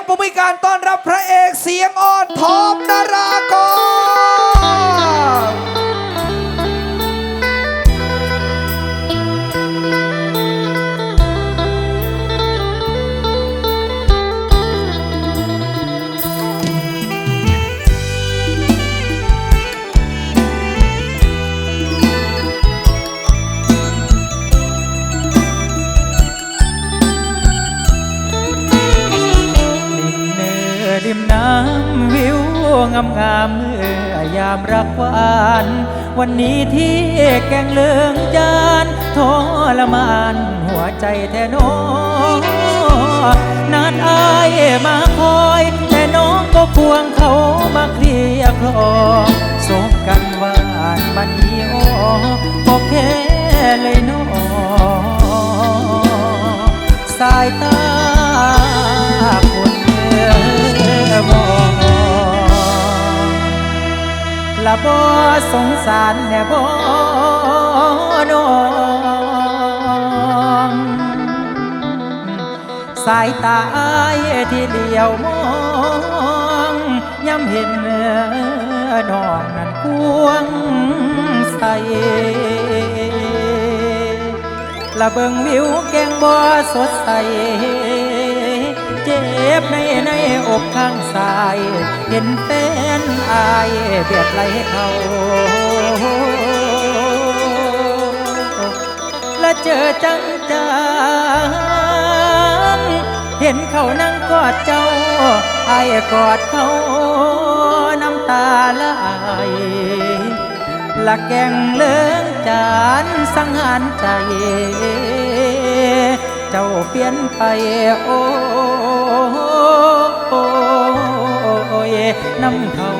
งปรบมือการต้อนรับพระเอกเสียงอ่อนทอมามงามเมื่อยามรักหวาน วันนี้ที่แกงเลืองจานทรมานหัวใจแทน้อนานอายมาคอยแต่น้องก็ควงเขามาเคลียร์คลอสบกันหวานบันนี้อก็แค่เลยน้องสายตาคนเมื่อมอง ละบ่สงสารแน่บ่น้องสายตาอ้ายที่เดียวมองย้ำเห็นน้องนั้นควงใสละเบิงวิวแกงบ่สดใส จ็บในในอกข้างซ้าย เห็นแฟนอายเบียดไหลเขาและเจอจังจังเห็นเขานั่งกอดเจ้าไอ้ายกอดเขาน้ำตาไหลละแกงเลิงจานสังหารใจ เจ้าเปลี่ยนไปโอ้ยน้ำเขา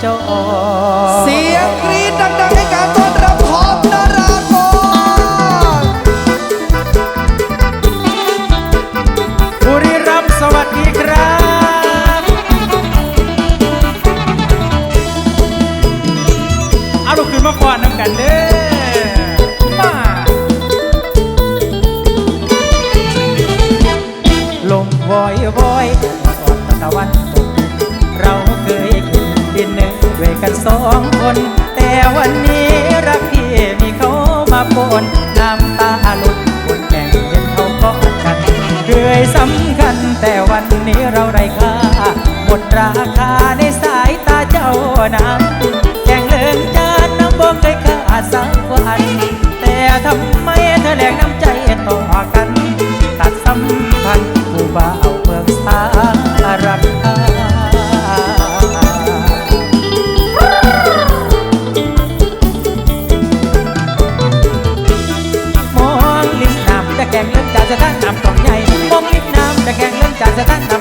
เจ้าเสียงกรี๊ดดังๆให้การต้อนรับทอมนารากรบุรีรัมสวัสดีครับ เอาลูกขึ้นมาก่อนน้ำกันเด้อ น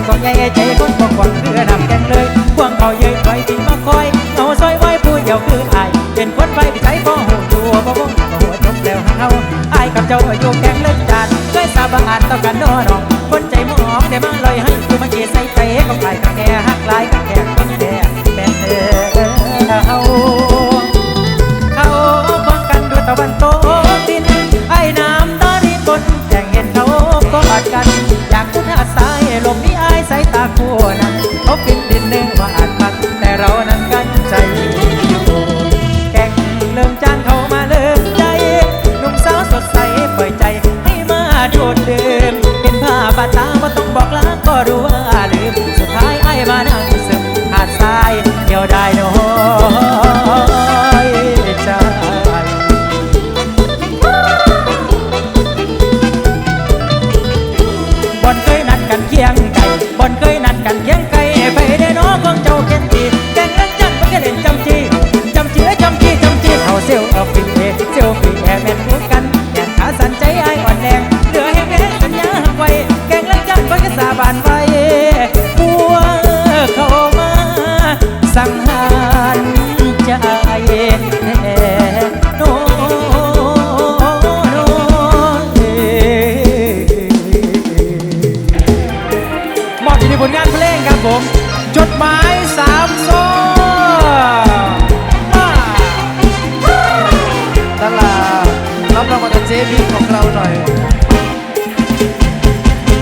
กล่องใหญ่ใจคนกก่อนเรือนำแกงเลยพวงเขาเย้ยไว้ที่มาคอยเอาซอยไว้ผู้เดียวคือไอเป็นคนไปที่ใจพ่อหูตัวบ่บ่บ่หัวจบแล้วเฮาอายกับเจ้าอยู่แกงเล่นจานเคยสาบานต่อกันนอน้องคนใจหมองได้มาลอยให้คือมาเกใส่เตะกับใครกับแกหักลายกับแกคนแก่แม่เด้อเฮาเขาป้องกันด้วยตะวันตกดินไอ้น้ำตาดีบนแจงเห็นเขาก็บาดกันอยากคุณอาสายลม คู่นั้นเขาฟินดินเนื้อว่าอาจพักแต่เรา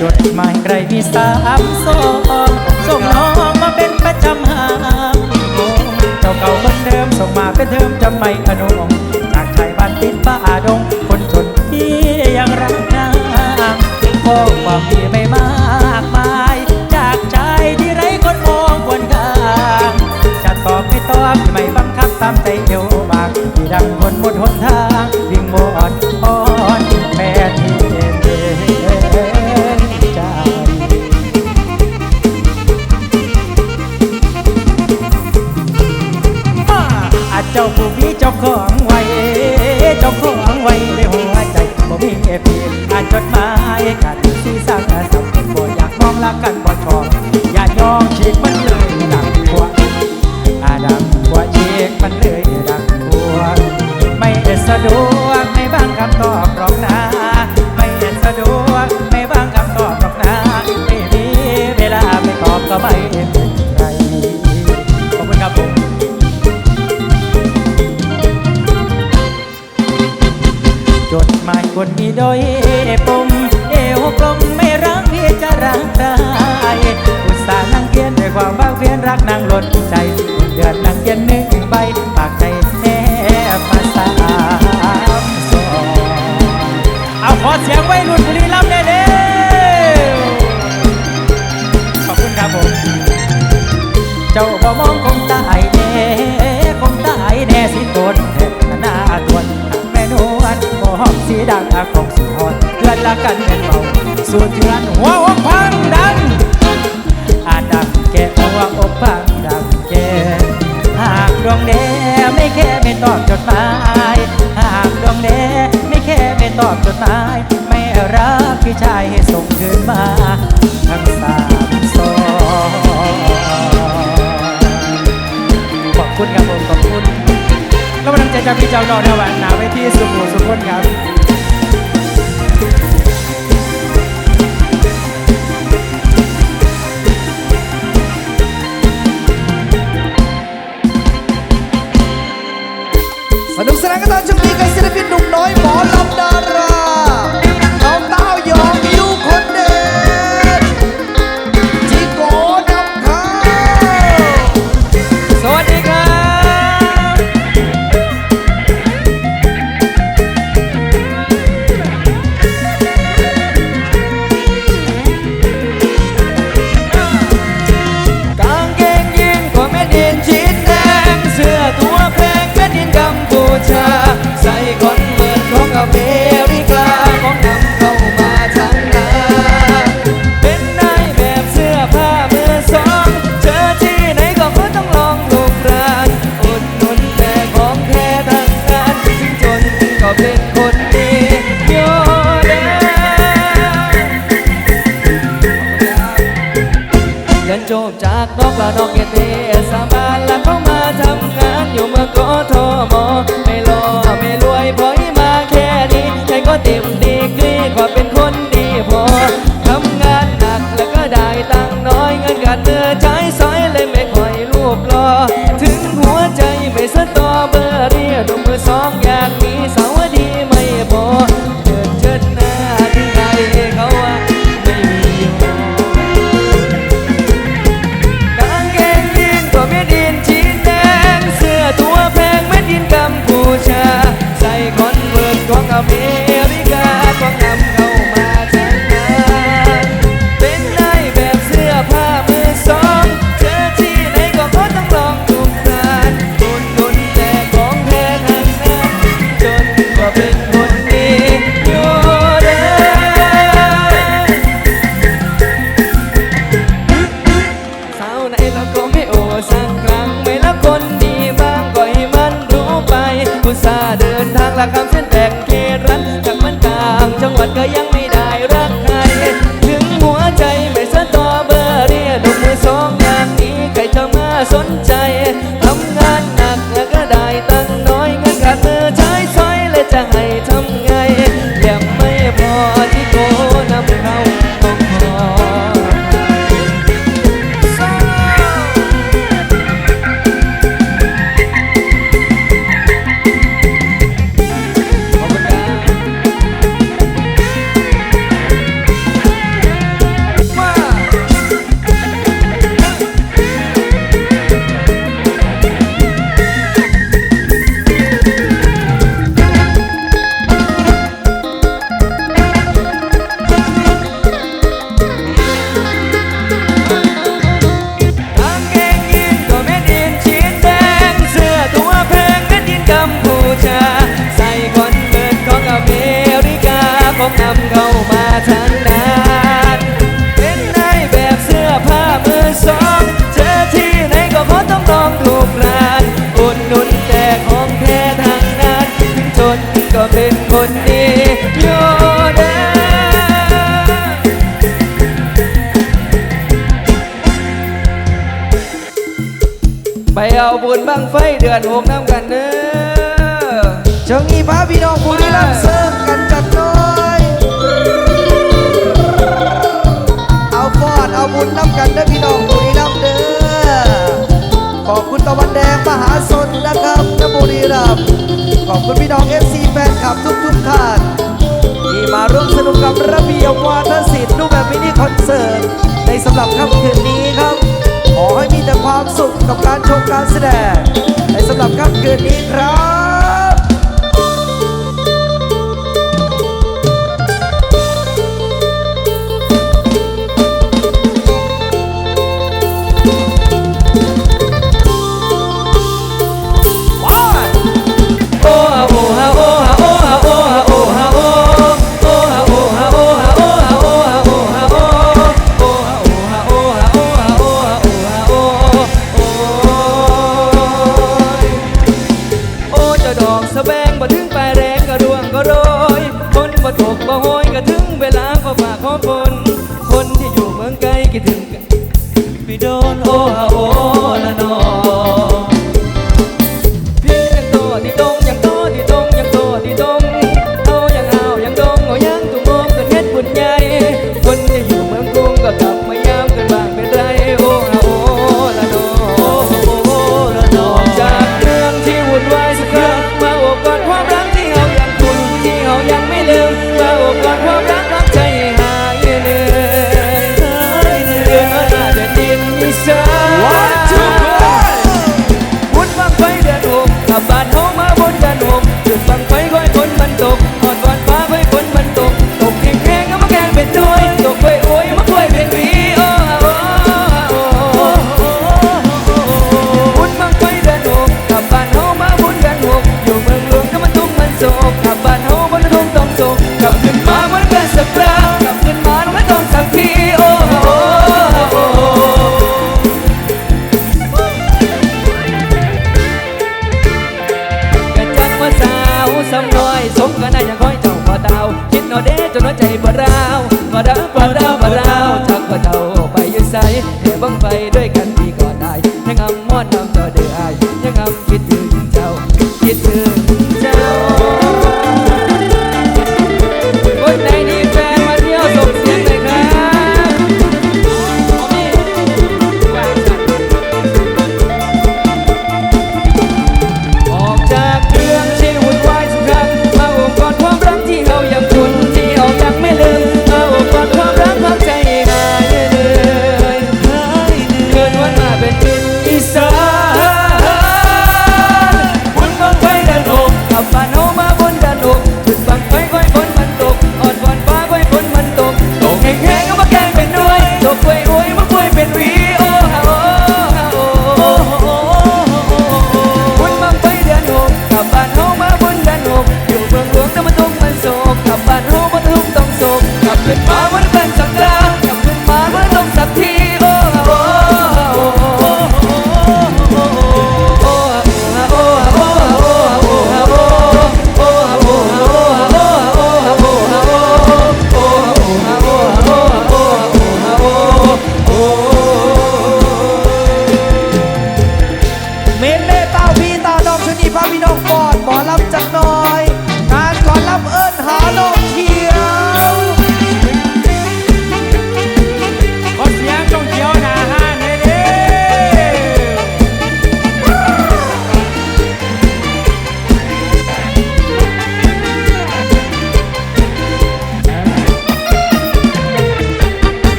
จดหมายใครมีสามสองส่งน้องมาเป็นประจำหางเจ้าเก่าเหมือนเดิมส่งมาเป็นเดิมจำไม่อนุงจากชายบ้านติดป้าดง คนจนที่ยังรักนางข้อความมีไม่มากมาย จากใจที่ไร้คนมองคนกลางจะตอบไม่ตอบไม่บังคับตามใจเอวบางที่ดังคนหมดหนทางวิ่งโมอ่อน 可。 จดหมายหากดวงเดไม่แค่ไม่ตอบจดหมาย ไม่รักพี่ชายให้ส่งคืนมาทั้งสามสองขอบคุณครับผมขอบคุณแล้วกำลังใจจากพี่เจ้าดอกดาวันหนาไปที่สุขุสุขุนครับ ละคำเส้น เดือนหกน้ำกันเด้อช่งนี้พาพี่น้องผู้นี้รับเสร์มกันจัดน้อย เอาฟอดเอาบุญน้ำกันเด้อพี่น้องผู้นี้รับเด้อ ขอบคุณตะวันแดงมหาสนนะครับนบุรีรัมขอบคุณพี่น้องเอฟซีแฟนคลับทุกทุกท่านที่มาร่วมสนุกกับระเบียววาทศิลป์รูปแบบมินิคอนเสิร์ตในสำหรับค่ำคืนนีุ้ขกับการชมการแสดงในสำหรับค่ำคืนนี้ครับ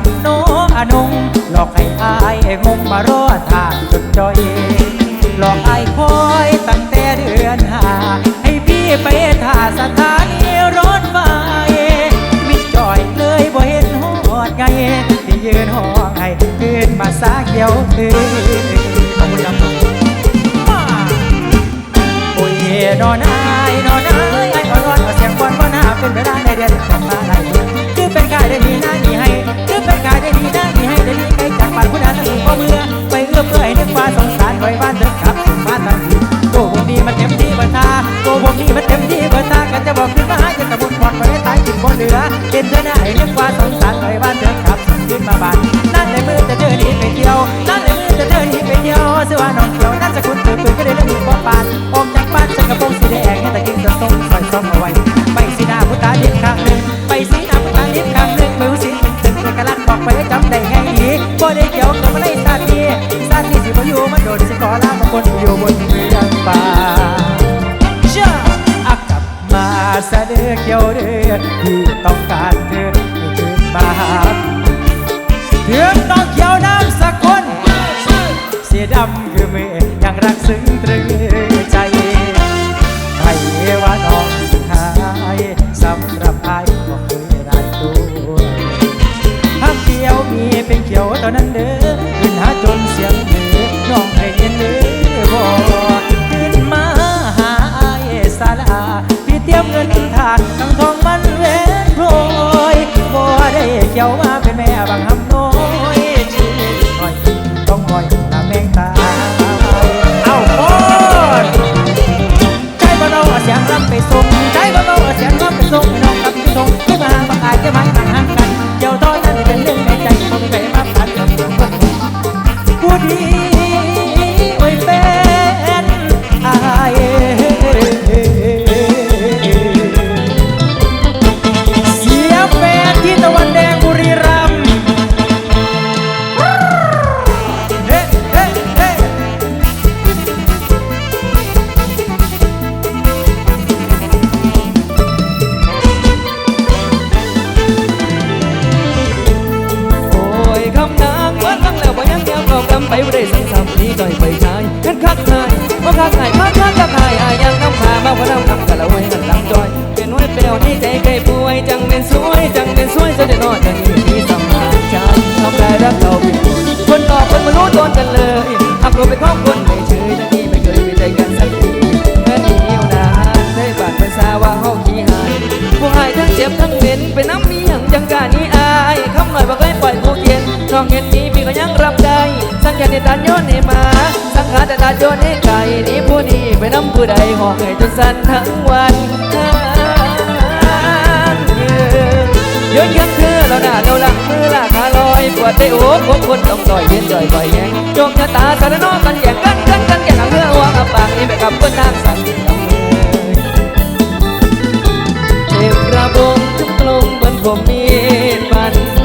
บโนอนุงหลอกให้อายงงมารอทางจนจอยหลอกอายคอยตั้งแต่เดือนหา ให้พี่ไปท่าสถานีรถไฟมิจอยเลยบ่เห็นหอดไงที่ยืนห้องให้คืนมาสาเกี่ยวคืนขอบคุณครับโอ้ยนอนายนอนายอ่อนร้อนเสียงควันว่าหน้าเป็นไปได้ในเดือน รู้มัโดนสิขอลาบางคนอยู่บนเรือฟ้าเอักกลับมาเสนอเกี่ยวเดือที่ต้องการเธอไม่คืนมาหาเพื่อนต้องเขียวน้ำสักคนเสียดำคือเมย์ยังรักซึ้งตรึงใจใครว่าน้องหายสำหรับไอ้ก็เคยได้ตัวห้าเกี่ยวมีเป็นเกี่ยวตอนนั้นเด้อานทั้ง บทั้งเหม็นไปน้ำมีหยังจังการนี้อายคำหน่อยบอกให้ปล่อยผู้เขียนน้องเห็นนี้พี่ก็ยังรับได้สังแก่ในตาโยนในมาสังหาแต่ตาโยนให้ไก่นี้ผู้นี้ไปน้ำผู้ใดห่อให้จนสั่นทั้งวันย้อนยังเธอเราหน้าเราหลังมือลาขาลอยปวดได้โอ้ผมคนต้องต่อยเย็นจ่อยบ่อยแยงจงชะตาสารนองกันแย่งกันกันกันแย่งหลัเพื่อวางอับปากนี้ไปกับคนทางสั่น บงจุกลงบนผมมีปัน